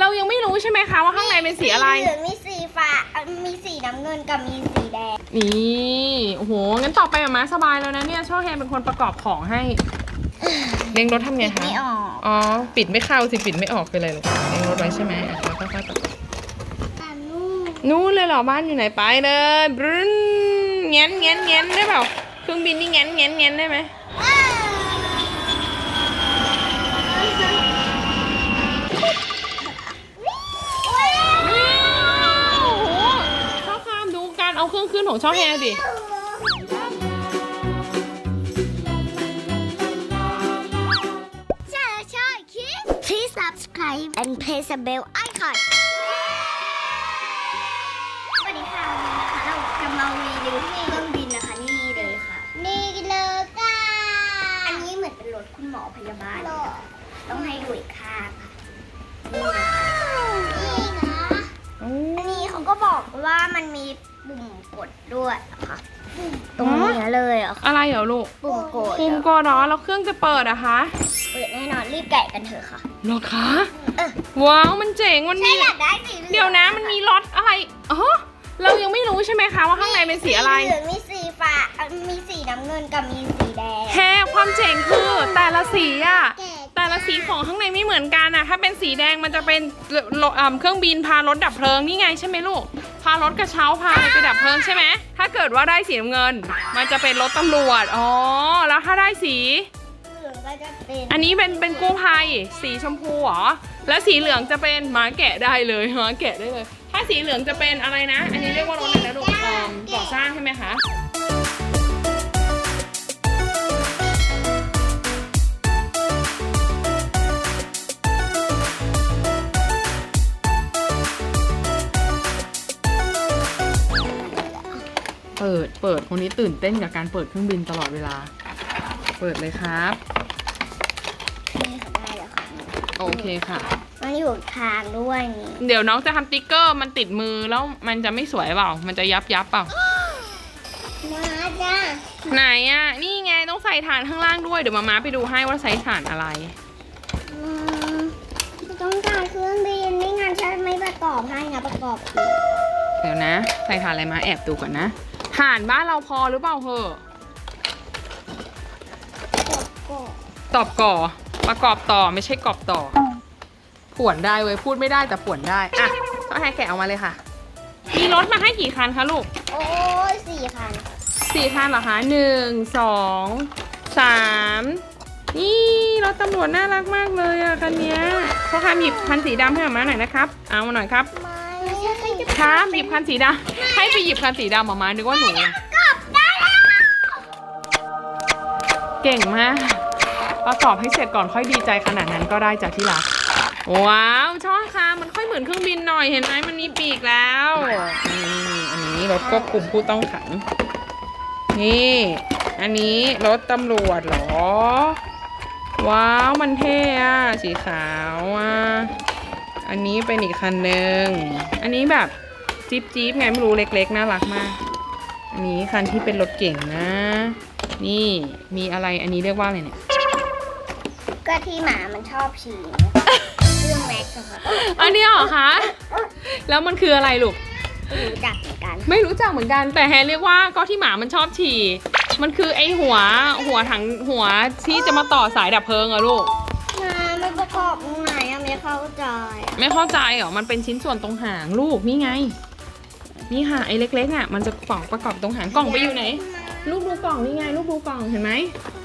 เรายังไม่รู้ใช่ไหมคะว่าข้างในเป็นสีอะไร เหลืองมีสีฟ้าเอ่อมีสีน้ำเงินกับมีสีแดง นี่โอ้โหงั้นต่อไปอะมาสบายแล้วนะเนี่ยช่อแฮนเป็นคนประกอบของให้เลี้ยงรถทำไงคะไม่ออกอ๋อปิดไม่เข้าสิปิดไม่ออกคืออะไรลูกเลี้ยงรถไว้ใช่ไหมอะแล้วค่อยๆประกอบแต่นู่นนู่นเลยเหรอบ้านอยู่ไหนไปเลยบรึ้นเงี้ยนเงี้ยนเงี้ยนได้เปล่าเครื่องบินนี่เงี้ยนเงี้ยนเงี้ยนได้ไหมว้าวโอ้โหช่อคามดูการ เอาเครื่องขึ้นของช่อแฮนสิใช่ใช่คิด Please subscribe and press the bell icon สวัสดีค่ะ วันนี้นะคะ เราจะมารีวิวเครื่องบินนะคะ นี่เลยค่ะ นี่เลยค่ะ อันนี้เหมือนเป็นรถคุณหมอพยาบาลเลยนะคะต้องให้ดูอีกข้างค่ะนี่นะคะนี่นะ อันนี้เขาก็บอกว่ามันมี ปุ่มกดด้วยอะค่ะตรงนี้เลยเหรอะค่ะอะไรเหรอลูกปุ่มกดปุ่มกดเหรอแล้วเครื่องจะเปิดอะคะ เปิดแน่นอนรีบแกะกันเถอะค่ะเหรอคะเออว้าวมันเจ๋งมันใช่มีอยากได้สีหลืองเดี๋ยวนะมันมีรถอะไรอ๋อเรายังไม่รู้ใช่ไหมคะว่าข้างในเป็นสีอะไร เหลืองมีสีฟ้าเอ่อมีสีน้ำเงินกับมีสีแดง แค่ความเจ๋งคือแต่ละสีอะแกะแต่ ละสีของข้างในไม่เหมือนกันอะถ้าเป็นสีแดงมันจะเป็นเครื่องบินพารถดับเพลิงนี่ไงใช่ไหมลูก พารถกระเช้าพาไปดับเพลิงใช่ไหมถ้าเกิดว่าได้สีน้ำเงิน มันจะเป็นรถตำรวจอ๋อแล้วถ้าได้สี อันนี้เป็นเป็นกู้ภัยสีชมพูเหรอแล้วสีเหลืองจะเป็นหมาแกะได้เลยหมาแกะได้เลย ถ้าสีเหลืองจะเป็นอะไรนะ อันนี้เรียกว่ารถอะไรนะลูกก่อสร้างใช่ไหมคะ ปิด เปิด คนนี้ตื่นเต้นกับการเปิดเครื่องบินตลอดเวลา เปิดเลยครับ นี่ค่ะได้แล้วค่ะโอเคค่ะ มันอยู่ทางด้วยนี่เดี๋ยวน้องจะทำติ๊กเกอร์มันติดมือแล้วมันจะไม่สวยเปล่า มันจะยับยับเปล่า มาจ้าไหนอะ นี่ไงต้องใส่ฐานข้างล่างด้วย เดี๋ยวมาม้าไปดูให้ว่าใส่ฐานอะไร อืมต้องการเครื่องบินไม่งั้นฉันไม่ประกอบให้นะประกอบอีกเดี๋ยวนะ ใส่ฐานอะไรมาแอบดูก่อนนะ ฐานบ้านเราพอหรือเปล่าเหอะกดตอบก่อ ประกอบต่อไม่ใช่กรอบต่อ ผวนได้เว้ยพูดไม่ได้แต่ผวนได้ อะต้องให้แกะออกมาเลยค่ะ มีรถมาให้กี่คันคะลูกโอ้ยสี่คันสี่คันเหรอคะหนึ่งสองสามนี่รถตำรวจน่ารักมากเลยอะคันเนี้ยพ่อค้าหยิบคันสีดำให้ออกมาหน่อยนะครับ เอามาหน่อยครับไม่ใช่ใครจะครับหยิบคันสีดำให้ไปหยิบคันสีดำออกมานึกว่าหนู กบได้แล้วเก่งมากประกอบให้เสร็จก่อนค่อยดีใจขนาดนั้นก็ได้จากที่รัก ว้าวช่อค่ะมันค่อยเหมือนเครื่องบินหน่อยเห็นไหมมันมีปีกแล้วนี่อันนี้รถควบคุมผู้ต้องขัง นี่ อันนี้รถตำรวจเหรอ ว้าวมันเท่อะสีขาวอะ อันนี้เป็นอีกคันหนึ่ง อันนี้แบบจี๊บจี๊บไงไม่รู้เล็กๆน่ารักมาก อันนี้คันที่เป็นรถเก่งนะ นี่มีอะไรอันนี้เรียกว่าอะไรเนี่ย ก็ที่หมามันชอบฉี่เครื่องแม็กซ์อะค่ะอันนี้เหรอคะ แล้วมันคืออะไรลูก ไม่รู้จักเหมือนกัน ไม่รู้จักเหมือนกัน แต่แฮร์เรียกว่าก็ที่หมามันชอบฉี่ มันคือไอหัวหัวถังหัวที่จะมาต่อสายดับเพลิงอะลูก เข้าใจอะไม่เข้าใจเหรอ มันเป็นชิ้นส่วนตรงหางลูกนี่ไง นี่ค่ะไอ้เล็กๆอะ มันจะกล่องประกอบตรงหางกล่องไปอยู่ไหน ลูกดูกล่องนี่ไง ลูกดูกล่องเห็นไหม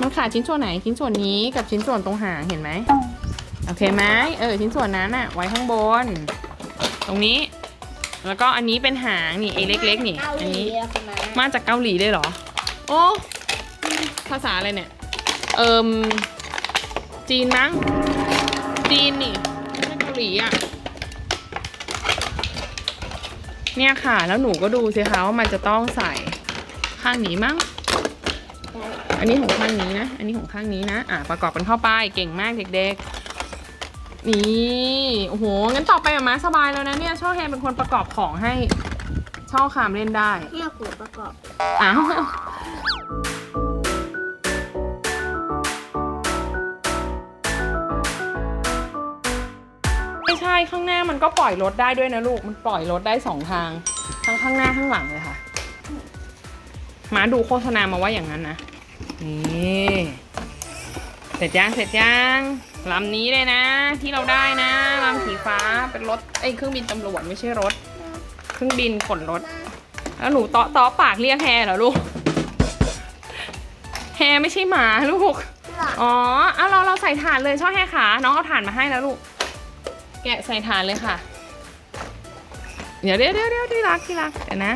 มันขาดชิ้นส่วนไหน ชิ้นส่วนนี้กับชิ้นส่วนตรงหางเห็นไหม โอเคไหมเออ ชิ้นส่วนนั้นอะ ไว้ข้างบน ตรงนี้ แล้วก็อันนี้เป็นหางนี่ไอ้เล็กๆนี่เกาหอันลีนี้อะคุณมามาจากเกาหลีเลยเหรอ โอ้ภาษาอะไรเนี่ย เอิมจีนมั้งจีนนี่ เนี่ยค่ะ แล้วหนูก็ดูสิคะว่ามันจะต้องใส่ข้างนี้มั้ง อันนี้ของข้างนี้นะ อันนี้ของข้างนี้นะ อะประกอบกันเข้าไปเก่งมากเด็กๆ นี่ โอ้โห งั้นต่อไปอะมาสบายแล้วนะเนี่ย ช่อแฮนเป็นคนประกอบของให้ช่อคามเล่นได้เนี่ยกูประกอบ อ้าว ข้างหน้ามันก็ปล่อยรถได้ด้วยนะลูก มันปล่อยรถได้สองทาง ทั้งข้างหน้าข้างหลังเลยค่ะ มาดูโฆษณามาว่าอย่างนั้นนะ นี่ เสร็จยังเสร็จยังลำนี้เลยนะ ที่เราได้นะลำสีฟ้าเป็นรถไอ้ยเครื่องบินตำรวจไม่ใช่รถ เครื่องบินขนรถ แล้วหนูเตาะเตาะปากเรียกแฮเหรอลูก แฮไม่ใช่หมาลูก อ๋อเอาเราเราใส่ถ่านเลยช่อแฮขาน้องเอาถ่านมาให้แล้วลูก แกะใส่ถ่านเลยค่ะเดี๋ยวเดี๋ยวเดี๋ยวเดี๋ยวที่รักที่รักเดี๋ยวนะ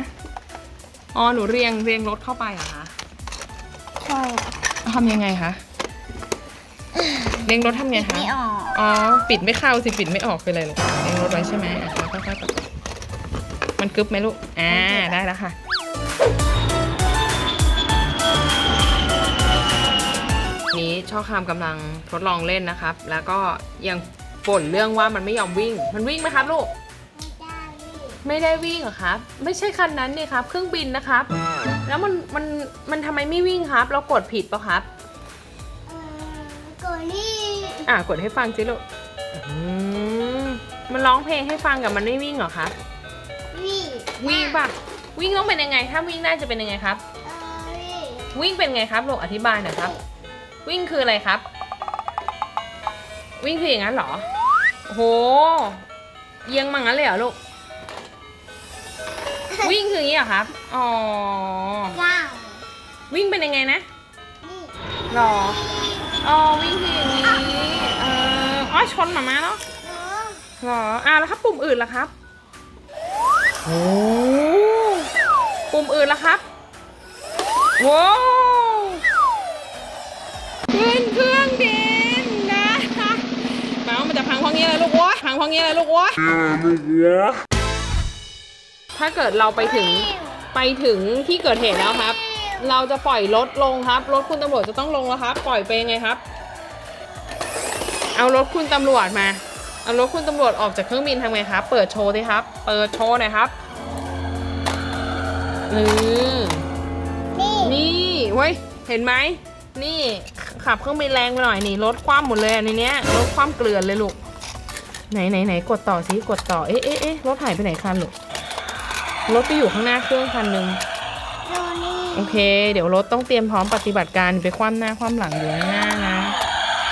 อ๋อหนูเรียงเรียงรถเข้าไปเหรอคะใช่ทำยังไงคะ เรียงรถทำไงคะไม่ออกอ๋อปิดไม่เข้าสิปิดไม่ออกไปเลยลูกเรียงรถไว้ใช่ไหมอะค่อยๆปรับมันกึบไหมลูก อ่าได้แล้วค่ะนี้ช่อคามกำลังทดลองเล่นนะครับ แล้วก็ยัง บ่นเรื่องว่ามันไม่ยอมวิ่ง มันวิ่งไหมครับลูก ไม่ได้วิ่งเหรอครับ ไม่ใช่คันนั้นนี่ครับ เครื่องบินนะครับ แล้วมันมันมันทำไมไม่วิ่งครับ เรากดผิดปะครับก่อนนี่อะกดให้ฟังสิลูกอืมมันร้องเพลงให้ฟังกับมันไม่วิ่งเหรอครับ วิ่งวิ่งปะวิ่งต้องเป็นยังไง ถ้าวิ่งได้จะเป็นยังไงครับ เออวิ่งวิ่งเป็นไงครับลูกอธิบายหน่อยครับ วิ่งคืออะไรครับ วิ่งคืออย่างนั้นเหรอ โอ้โห เอียงมางั้นเลยเหรอลูก วิ่งคืออย่างนี้เหรอครับ อ๋อ ว้าว วิ่งเป็นยังไงนะนี่หรอ อ๋อ วิ่งคืออย่างนี้ เอออ๋อชนหมามาเนาะเนาะหรออ่าแล้วครับปุ่มอื่นล่ะครับ โอ้ปุ่มอื่นล่ะครับว้าวขึ้นเครื่องบิน งเพราะงี้เลยลูกวะพังเพราะงี้เลยลูกวะถ้าเกิดเราไปถึงไปถึงที่เกิดเหตุแล้วครับ เราจะปล่อยรถลงครับ รถคุณตำรวจจะต้องลงแล้วครับ ปล่อยไปยังไงครับ เอารถคุณตำรวจมาเอารถคุณตำรวจออกจากเครื่องบินทำไงครับ เปิดโชว์สิครับ เปิดโชว์หน่อยครับเออนี่นี่เว้ย เห็นไหม นี่ขับเครื่องบินแรงไปหน่อยนี่รถคว่ำหมดเลยอันนี้รถคว่ำเกลือนเลยลูก ไหนไหนไหนกดต่อสิกดต่อเอ๊ะเอ๊ะเอ๊ะรถหายไปไหนคันลูกรถไปอยู่ข้างหน้าเครื่องคันหนึ่งโนนี่โอเค เดี๋ยวรถต้องเตรียมพร้อมปฏิบัติการไปคว่ำหน้าคว่ำหลังอยู่ข้างหน้านะ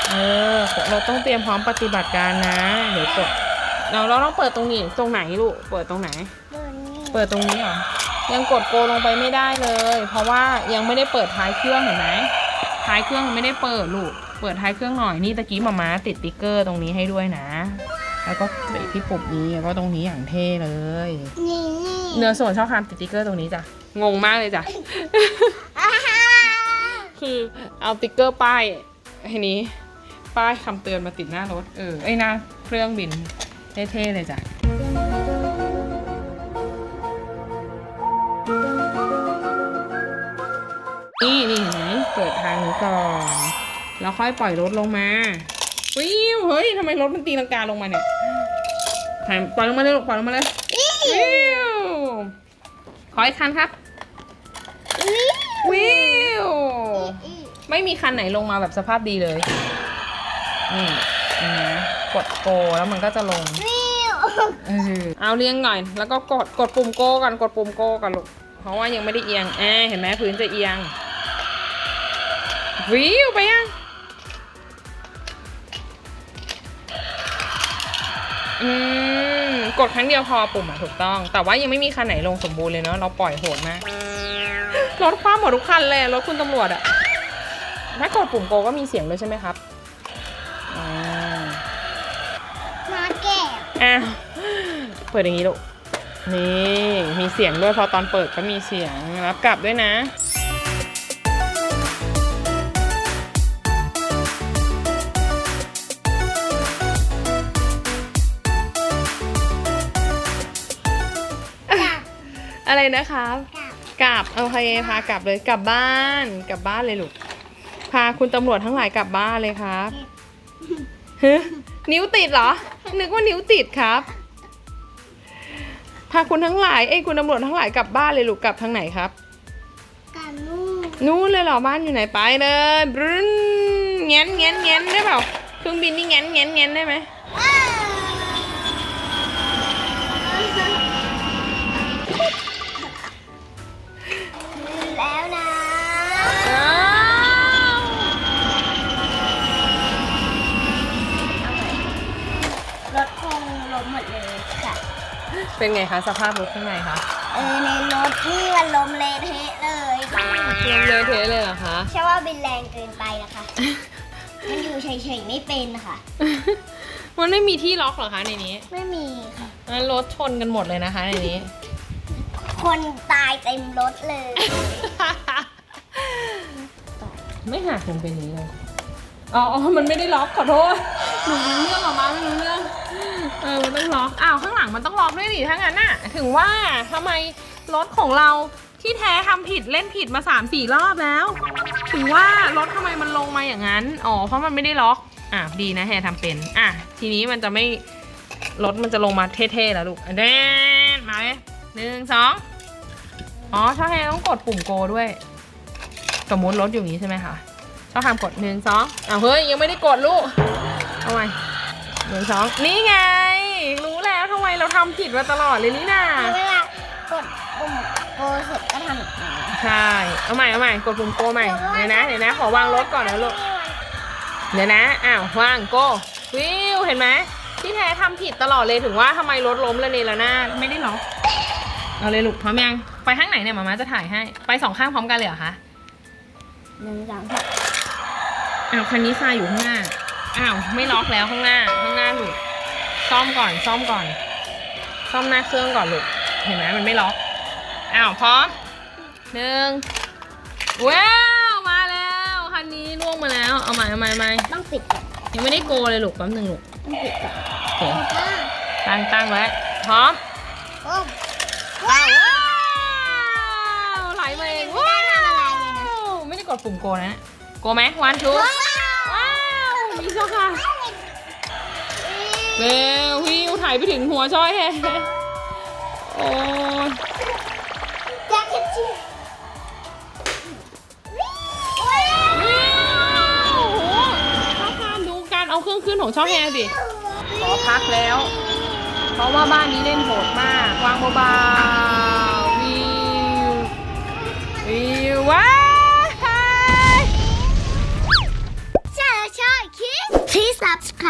เออเราต้องเตรียมพร้อมปฏิบัติการนะ เดี๋ยวกดเราเราต้องเปิดตรงนี้ตรงไหนลูกเปิดตรงไหนโนนี่เปิดตรงนี้เหรอยังกดโกลงไปไม่ได้เลย เพราะว่ายังไม่ได้เปิดท้ายเครื่องเห็นไหมท้ายเครื่องยังไม่ได้เปิดลูกเปิดท้ายเครื่องหน่อยนี่ตะกี้มาม้าติดติ๊กเกอร์ตรงนี้ให้ด้วยนะ แล้วก็เตะที่ปุ่มนี้แล้วก็ตรงนี้อย่างเท่เลย นี่นี่เนื้อส่วนชอบคามติดติ๊กเกอร์ตรงนี้จ้ะ งงมากเลยจ้ะอ่าฮะคือเอาติ๊กเกอร์ป้ายไอ้นี้ ป้ายคำเตือนมาติดหน้ารถ เออไอ้หน้าเครื่องบินเท่ๆเลยจ้ะนี่นี่เห็นไหมเปิดทางนี้ก่อน แล้วค่อยปล่อยรถลงมา วิวเฮ้ยทำไมรถมันตีลังกาลงมาเนี่ยถ่ายปล่อยลงมาเลยลูกปล่อยลงมาเลยวิวขออีกคันครับวิวไม่มีคันไหนลงมาแบบสภาพดีเลยนี่นะกดโกแล้วมันก็จะลงวิวเออเอาเรียงหน่อย แล้วก็กดกดปุ่มโกก่อนกดปุ่มโกก่อนลูกเพราะว่ายังไม่ได้เอียงแอบเห็นไหมพื้นจะเอียงวิวไปยัง อืมกดครั้งเดียวพอปุ่มอะถูกต้อง แต่ว่ายังไม่มีคันไหนลงสมบูรณ์เลยเนาะเราปล่อยโหดมากรถคว่ำหมดทุกคันเลยรถคุณตำรวจอะถ้ากดปุ่มโกก็มีเสียงด้วยใช่ไหมครับอ่ามาแก้วอะเปิดอย่างนี้ลูกนี่มีเสียงด้วยพอตอนเปิดก็มีเสียงรับกลับด้วยนะ อะไรนะครับกับกลับเอาพพากลับเลยกลับบ้านกลับบ้านเลยลูกพาคุณตำรวจทั้งหลายกลับบ้านเลยครับฮะนิ้วติดเหรอ นึกว่านิ้วติดครับ พาคุณทั้งหลายเอ้ยคุณตำรวจทั้งหลายกลับบ้านเลยลูกกลับทางไหนครับกับนู่นนู้นเลยเหรอบ้านอยู่ไหนไปเลยบรึ้นเงี้ยนเงี้ยนเงี้ยนได้เปล่าเครื่องบินนี่เงี้ยนเงี้ยนเงี้ยนได้ไหม แล้วนะอ้าวรถคงล้มหมดเลยค่ะ เป็นไงคะสภาพรถข้างในคะเออในรถนี่มันล้มเละเทะเลยค่ะลงเลยเทะเลยเหรอคะ ใช่ว่าบินแรงเกินไปนะคะ มันอยู่เฉยๆไม่เป็นค่ะ มันไม่มีที่ล็อกเหรอคะในนี้ไม่มีค่ะงั้นรถชนกันหมดเลยนะคะในนี้ คนตายเต็มรถเลย ไม่หักลงไปนี้เลยอ๋ออ๋อ มันไม่ได้ล็อกขอโทษ หนูรู้เรื่องหรอมาไม่รู้เรื่อง เออ มันต้องล็อก อ้าว ข้างหลังมันต้องล็อกด้วยดิถ้างั้นน่ะ ถึงว่าทำไมรถของเราที่แท้ทำผิดเล่นผิดมา3ามสี่รอบแล้ว ถึงว่ารถทำไมมันลงมาอย่างนั้น อ๋อ เพราะมันไม่ได้ล็อก อะ ดีนะแฮร์ทำเป็น อะ ทีนี้มันจะไม่ รถมันจะลงมาเท่ๆแล้วลูกอันเดนมาเลยหนึ่งสอง อ๋อช่อแฮร์ต้องกดปุ่มโกด้วย สมมติรถอยู่อย่างนี้ใช่ไหมคะชอบทำกดหนึ่งสองอ้าวเฮ้ยยังไม่ได้กดลูกเอาไว้หนึ่งสองนี่ไง รู้แล้วทำไมเราทำผิดมาตลอดเลยนี่นาเวลากดปุ่มโกเสร็จก็ทำแบบนี้ใช่เอาใหม่เอาใหม่กดปุ่มโกใหม่เดี๋ยวนะเดี๋ยวนะ ขอวางรถก่อนนะลูกเดี๋ยวนะอ้าววางโกวิวเห็นไหมที่แท้ทำผิดตลอดเลยถึงว่าทำไมรถล้มละเนระนาดไม่ได้ล็อกเอาเลยลูกพร้อมยัง ไปข้างไหนเนี่ยหมามาจะถ่ายให้ ไปสองข้างพร้อมกันเลยเหรอคะหนึ่งสองสามอ้าวคันนี้คาอยู่ข้างหน้า อ้าวไม่ล็อกแล้วข้างหน้า ข้างหน้าหลุดซ่อมก่อนซ่อมก่อน ซ่อมหน้าเครื่องก่อนลูกเห็นไหมมันไม่ล็อก อ้าวพร้อมหนึ่งว้าวมาแล้วคันนี้ล่วงมาแล้วเอาใหม่เอาใหม่เอาใหม่ต้องปิดก่อนยังไม่ได้โกเลยลูกแป๊บนึงลูกต้องปิดก่อนโอเคป้าตั้งตั้งไว้พร้อมโอ้ว้าวว้าว กดปุ่มโกนะโกไหมวันทูว้าวว้าวมีเจ้าค่ะเร็ววิวถ่ายไปถึงหัวช้อยแฮโอ้ยแจ็คเก็ตชิว้าววิวโหข้าวคามดูการเอาเครื่องขึ้นของช่องแฮสิขอพักแล้ว เพราะว่าบ้านนี้เล่นโหดมาก วางเบาๆ